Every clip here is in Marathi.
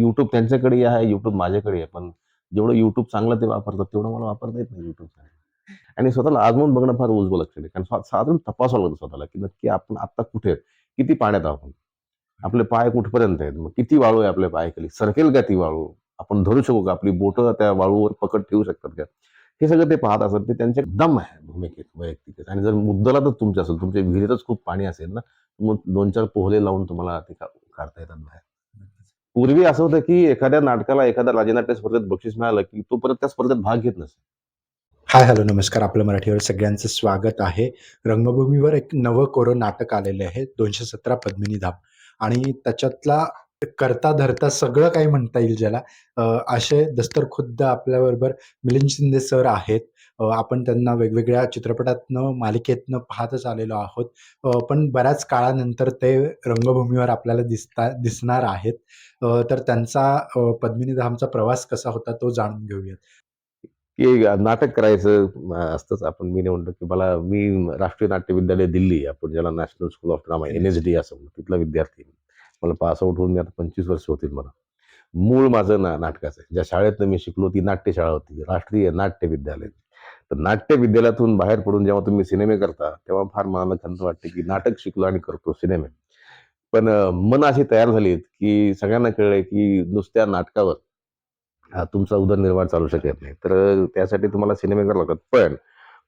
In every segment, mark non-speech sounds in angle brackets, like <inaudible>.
यूट्यूब त्यांच्याकडे आहे यूट्यूब माझ्याकडे आहे. पण जेवढं यूट्यूब चांगलं ते वापरतात तेवढं मला वापरता येत नाही युट्यूब आणि स्वतःला आजमून बघणं फार उजवं लक्षण आहे. कारण साधारण तपासावं लागतं स्वतःला की नक्की आपण आत्ता कुठे आहेत? किती पाण्यात आहोत आपण? आपले पाय कुठपर्यंत आहेत? मग किती वाळू आहे आपल्या पायाखाली? सरकेल का ती वाळू? आपण धरू शकू का? आपली बोटं त्या वाळूवर पकड ठेवू शकतात का? हे सगळं ते पाहत असतात ते त्यांचे दम आहे भूमिकेत वैयक्तिक. आणि जर मुद्दलातच तुमचे असेल तुमच्या विहिरीतच खूप पाणी असेल ना मग दोन चार पोहले लावून तुम्हाला ते काढता येतात बाहेर. पूर्वी असं होतं की एखाद्या नाटकाला एखाद्या राजनाट्य स्पर्धेत बक्षीस मिळालं की तो परत त्या स्पर्धेत भाग घेत नसे हाय हॅलो नमस्कार. आपलं मराठीवर सगळ्यांचं स्वागत आहे. रंगभूमीवर एक नवं कोरं नाटक आलेलं आहे दोनशे सतरा पद्मिनी धाम. आणि त्याच्यातला करता धरता सगळं काही म्हणता येईल ज्याला. असे दस्तर खुद्द आपल्याबरोबर मिलिंद शिंदे सर आहेत. आपण त्यांना वेगवेगळ्या चित्रपटातनं मालिकेतनं पाहतच आलेलो आहोत. पण बऱ्याच काळानंतर ते रंगभूमीवर आपल्याला दिसता दिसणार आहेत. तर त्यांचा पद्मिनी धामचा प्रवास कसा होता तो जाणून घेऊयात. की नाटक करायचं असतंच. आपण मी नाही म्हणतो की मला मी राष्ट्रीय नाट्य विद्यालय दिल्ली आपण ज्याला national school of drama N H D असं म्हणतो. तिथला विद्यार्थी. मला पास आउट होऊन मी आता पंचवीस वर्ष होतील मला. मूळ माझं ना नाटकाचं आहे. ज्या शाळेतनं मी शिकलो ती नाट्यशाळा होती. राष्ट्रीय नाट्य विद्यालय. तर नाट्य विद्यालयातून बाहेर पडून जेव्हा तुम्ही सिनेमे करता तेव्हा फार मनाला खंत वाटते की नाटक शिकलो आणि करतो सिनेमे. पण मन अशी तयार झालीत की सगळ्यांना कळलंय की नुसत्या नाटकावर हा तुमचा उदरनिर्वाह चालू शकत नाही. तर त्यासाठी तुम्हाला सिनेमे करावे लागतात. पण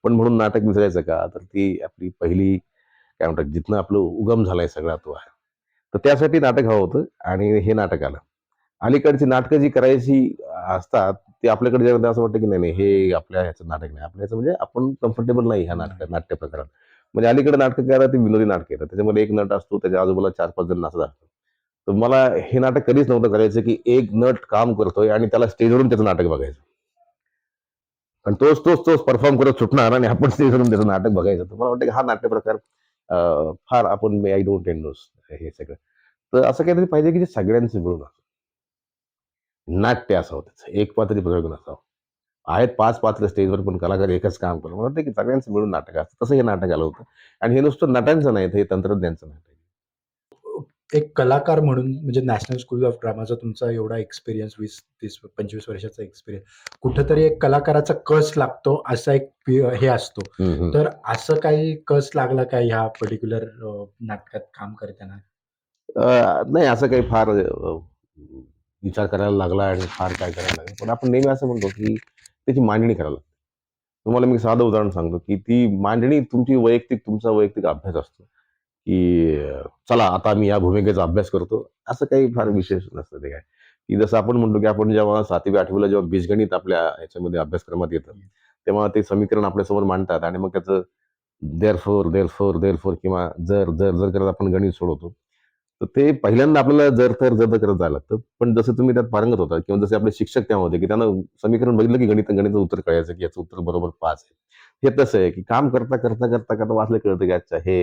पण म्हणून नाटक विसरायचं का? तर ती आपली पहिली काय म्हणतात जिथनं आपलं उगम झालाय सगळा तो आहे. तर त्यासाठी नाटक हवं होतं आणि हे नाटक आलं. अलीकडची नाटकं जी करायची असतात ते आपल्याकडे जेव्हा असं वाटतं की नाही नाही हे आपल्या ह्याचं नाटक नाही. आपल्या ह्याचं म्हणजे आपण कम्फर्टेबल नाही ह्या नाटक नाट्य प्रकारात. म्हणजे अलीकडे नाटकं करायला ती विनोदी नाटक येतात. त्याच्यामध्ये एक नट असतो त्याच्या आजूबाजूला चार पाच जण नाचत असतात तर मला हे नाटक कधीच नव्हतं करायचं की एक नट काम करतोय आणि त्याला स्टेजवरून त्याचं नाटक बघायचं. आणि तोच तोच तोच परफॉर्म करत सुटणार आणि आपण स्टेजवरून त्याचं नाटक बघायचं. तर मला वाटतं की हा नाट्य प्रकार फार आपण आय डोंट एंडोस हे सगळं. तर असं काहीतरी पाहिजे की जे सगळ्यांचं मिळून असं. नाट्य असावं त्याचं. एक पात्री प्रयोग असावं. आहेत पाच पात्र स्टेजवर पण कलाकार एकच काम करतो मला की सगळ्यांचं मिळून नाटक असतं. तसं हे नाटक आलं होतं. आणि हे नुसतं नटांचं नाही तर हे तंत्रज्ञांचं नाटक. एक कलाकार म्हणून म्हणजे नॅशनल स्कूल ऑफ ड्रामाचा तुमचा एवढा एक्सपिरियन्स वीस तीस पंचवीस वर्षाचा एक्सपिरियन्स कुठंतरी एक कलाकाराचा कस लागतो असा एक हे असतो. तर असं काही कस लागला का ह्या पर्टिक्युलर नाटकात काम करताना? नाही असं काही फार विचार करायला लागला आणि फार काय करायला लागला. पण आपण नेहमी असं म्हणतो की त्याची मांडणी करायला लागते. तुम्हाला मी साधं उदाहरण सांगतो की ती मांडणी तुमची वैयक्तिक तुमचा वैयक्तिक अभ्यास असतो. की चला आता मी या भूमिकेचा अभ्यास करतो. असं काही फार विशेष नसतं ते काय. की जसं आपण म्हणतो की आपण जेव्हा सातवी आठवीला जेव्हा बीजगणित आपल्या याच्यामध्ये अभ्यासक्रमात येतं तेव्हा ते समीकरण आपल्यासमोर मांडतात आणि मग त्याचं therefore therefore therefore किंवा जर जर जर करत आपण गणित सोडवतो तर ते पहिल्यांदा आपल्याला जर तर जर करत जायला लागतं. पण जसं तुम्ही त्यात पारंगत होता किंवा जसे आपले शिक्षक तेव्हा होते की त्यांना समीकरण बघितलं की गणित गणित उत्तर कळायचं की याचं उत्तर बरोबर पाच आहे. हे तसं आहे की काम करता करता करता करता वाचलं कळतं की अच्छा हे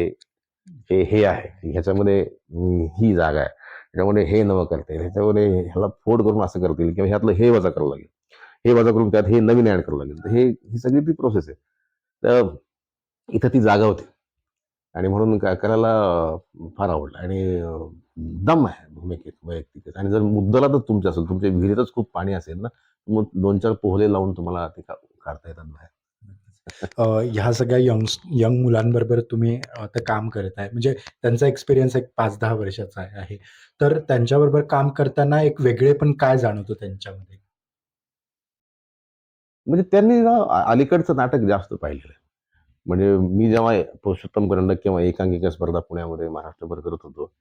हे हे आहे. ह्याच्यामध्ये ही जागा आहे. ह्याच्यामध्ये हे नवं करता येईल. ह्याच्यामध्ये ह्याला फोड करून असं करता येईल किंवा ह्यातलं हे वजा करावं लागेल. हे वजा करून त्यात हे नवीन ॲड करावं लागेल. तर हे ही सगळी ती प्रोसेस आहे. तर इथं ती जागा होती. आणि म्हणून का करायला फार आवडलं. आणि दम आहे भूमिकेत वैयक्तिक आणि जर मुद्दलातच तुमच्या असेल. तुमच्या विहिरीतच खूप पाणी असेल ना मग दोन चार पोहले लावून तुम्हाला ते का- काढता येतात बाहेर. अ, ह्या सगळ्या यंग यंग मुलांबरोबर तुम्ही आता काम करत आहे. म्हणजे त्यांचा एक्सपिरियन्स एक पाच दहा वर्षाचा आहे- तर त्यांच्याबरोबर काम करताना एक वेगळे पण काय जाणवतो त्यांच्यामध्ये? म्हणजे त्यांनी ना अ- अलीकडचं नाटक जास्त पाहिलेलं आहे. म्हणजे मी जेव्हा पुरुषोत्तम करंडक किंवा एकांकिका स्पर्धा पुण्यामध्ये महाराष्ट्रभर करत होतो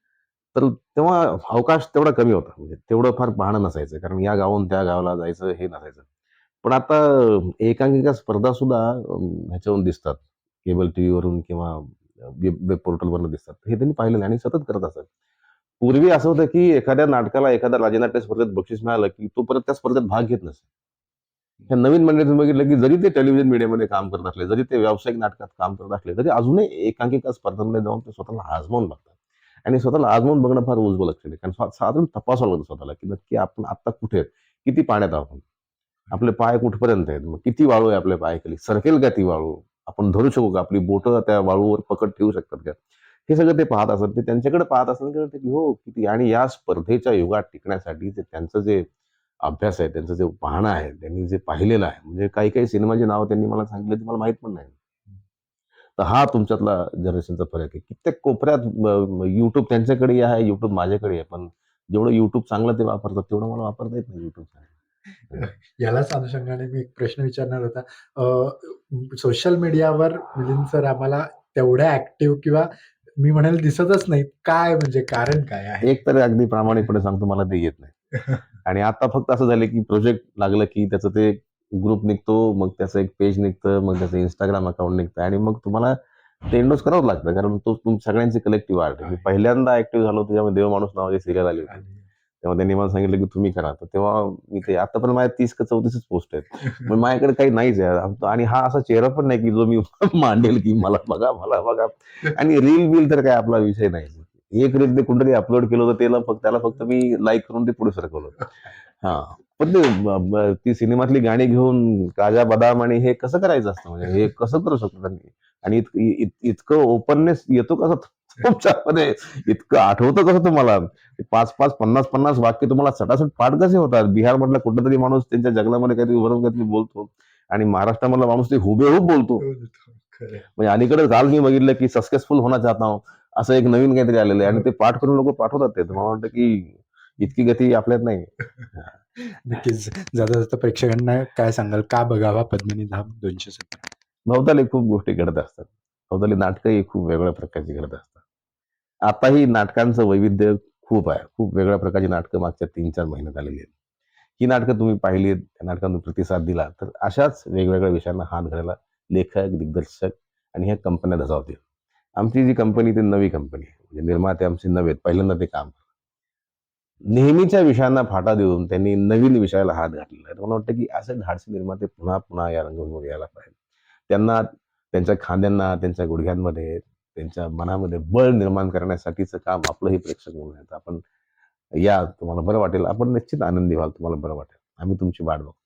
तर तेव्हा अवकाश तेवढा कमी होता. म्हणजे तेवढं फार पाहणं नसायचं. कारण या गावाहून त्या गावाला जायचं हे नसायचं. पण आता एकांकिका स्पर्धा सुद्धा ह्याच्यावरून दिसतात. केबल टी व्हीवरून किंवा वेब पोर्टलवरून दिसतात. हे त्यांनी पाहिलेलं आणि सतत करत असतात. पूर्वी असं होतं की एखाद्या नाटकाला एखाद्या राजनाट्य स्पर्धेत बक्षीस मिळालं की तो परत त्या स्पर्धेत भाग घेत नसे ह्या नवीन मंडळीतून बघितलं की जरी ते टेलिव्हिजन मीडियामध्ये काम करत असले जरी ते व्यावसायिक नाटकात काम करत असले तरी अजूनही एकांकिका स्पर्धांमध्ये जाऊन ते स्वतःला आजमावून बघतात. आणि स्वतःला आजमावून बघणं फार उज्ज्वल लक्षण आहे. कारण साधारण तपासावं लागतं स्वतःला की नक्की आपण आत्ता कुठे आहेत? किती पाण्यात आहोत? आपण? आपले पाय कुठपर्यंत आहेत? मग किती वाळू आहे आपल्या पायाखाली? सरकेल का ती वाळू? आपण धरू शकू का? आपली बोटं त्या वाळूवर पकड ठेवू शकतात का? हे सगळं ते पाहत असत ते त्यांच्याकडे पाहत असतात की हो किती आणि या स्पर्धेच्या युगात टिकण्यासाठी ते त्यांचं जे अभ्यास आहे त्यांचं जे पाहणं आहे त्यांनी जे पाहिलेलं आहे म्हणजे काही काही सिनेमाची नावं त्यांनी मला सांगितले ते मला माहीत पण नाही. तर हा तुमच्यातला जनरेशनचा फरक आहे. कित्येक कोपऱ्यात युट्यूब त्यांच्याकडे आहे युट्यूब माझ्याकडे आहे पण जेवढं युट्यूब चांगलं ते वापरतात तेवढं मला वापरता येत नाही युट्यूब <laughs> यालाच अनुषंगाने मी एक प्रश्न विचारणार होता. सोशल मीडियावर मिलिंद सर आम्हाला तेवढ्या ऍक्टिव्ह किंवा मी म्हणेल दिसतच नाहीत. काय म्हणजे कारण काय आहे? एक तर अगदी प्रामाणिकपणे सांगतो मला ते येत नाही. <laughs> आणि आता फक्त असं झालं की प्रोजेक्ट लागलं की त्याचं ते ग्रुप निघतो मग त्याचं एक पेज निघतं मग त्याचं इंस्टाग्राम अकाउंट निघतं आणि मग तुम्हाला ते एंडोस करावं लागतं कारण तो तुम सगळ्यांची कलेक्टिव्ह आर्ट पहिल्यांदा ऍक्टिव्ह झालो त्याच्यामध्ये देव माणूस नावाची सिरियल आली होती. तेव्हा त्यांनी मला सांगितलं की तुम्ही करा. तर तेव्हा मी ते आता पण माझ्या तीस का चौतीसच पोस्ट आहेत. पण माझ्याकडे काही नाहीच आहे. आणि हा असा चेहरा पण नाही की जो मी <laughs> मांडेल की मला बघा मला बघा. आणि रील बिल तर काय आपला विषय नाही. एक रील ते कुठेतरी अपलोड केलं होतं त्याला फक्त त्याला फक्त मी लाईक करून ते पुढे सरकवलं हा. पण ते ती सिनेमातली गाणी घेऊन काजा बदाम आणि हे कसं करायचं असतं? म्हणजे हे कसं करू शकतो त्यांनी आणि इतकं ओपननेस येतो कसं तुमच्यामध्ये इतकं आठवतं कसं तुम्हाला? पाच पाच पन्नास पन्नास वाक्य तुम्हाला सटासट पाठ कसे होतात? बिहार मधला कुठला तरी माणूस त्यांच्या जंगलामध्ये काहीतरी उभारून काहीतरी बोलतो आणि महाराष्ट्रामधला माणूस ते हुबेहूब बोलतो. खरंय. म्हणजे अलीकडे काल मी बघितलं की सक्सेसफुल होना चाहता हूं असं एक नवीन काहीतरी आलेलं आहे आणि ते पाठ करून लोक पाठवतात ते. मला वाटतं की इतकी गती आपल्यात नाही? <laughs> नक्कीच. जाता जाता प्रेक्षकांना काय सांगाल? का बघावा पद्मिनी धाम दोनशे सतरा भवताली खूप गोष्टी घडत असतात. भवताली नाटकंही खूप वेगळ्या प्रकारची घडत असतात. आताही नाटकांचं वैविध्य खूप आहे. खूप वेगळ्या प्रकारची नाटकं मागच्या तीन चार महिन्यात आलेली आहेत. ही नाटकं तुम्ही पाहिली त्या नाटकांना प्रतिसाद दिला तर अशाच वेगवेगळ्या विषयांना हात घालायला लेखक दिग्दर्शक आणि ह्या कंपन्या धजावतील आमची जी कंपनी ती नवी कंपनी आहे. म्हणजे निर्माते आमचे नवे आहेत. पहिल्यांदा ते काम करतात. नेहमीच्या विषयांना फाटा देऊन त्यांनी नवीन विषयाला हात घातलेला आहे. मला वाटतं की असे धाडसी निर्माते पुन्हा पुन्हा या रंगभूमीवर यायला पाहिजे त्यांना त्यांच्या खांद्यांना त्यांच्या गुडघ्यांमध्ये त्यांच्या मनामध्ये बळ निर्माण करण्यासाठीचं काम आपलंही प्रेक्षक म्हणून आपण या तुम्हाला बरं वाटेल. आपण निश्चित आनंदी व्हाल तुम्हाला बरं वाटेल. आम्ही तुमची वाट बघतो.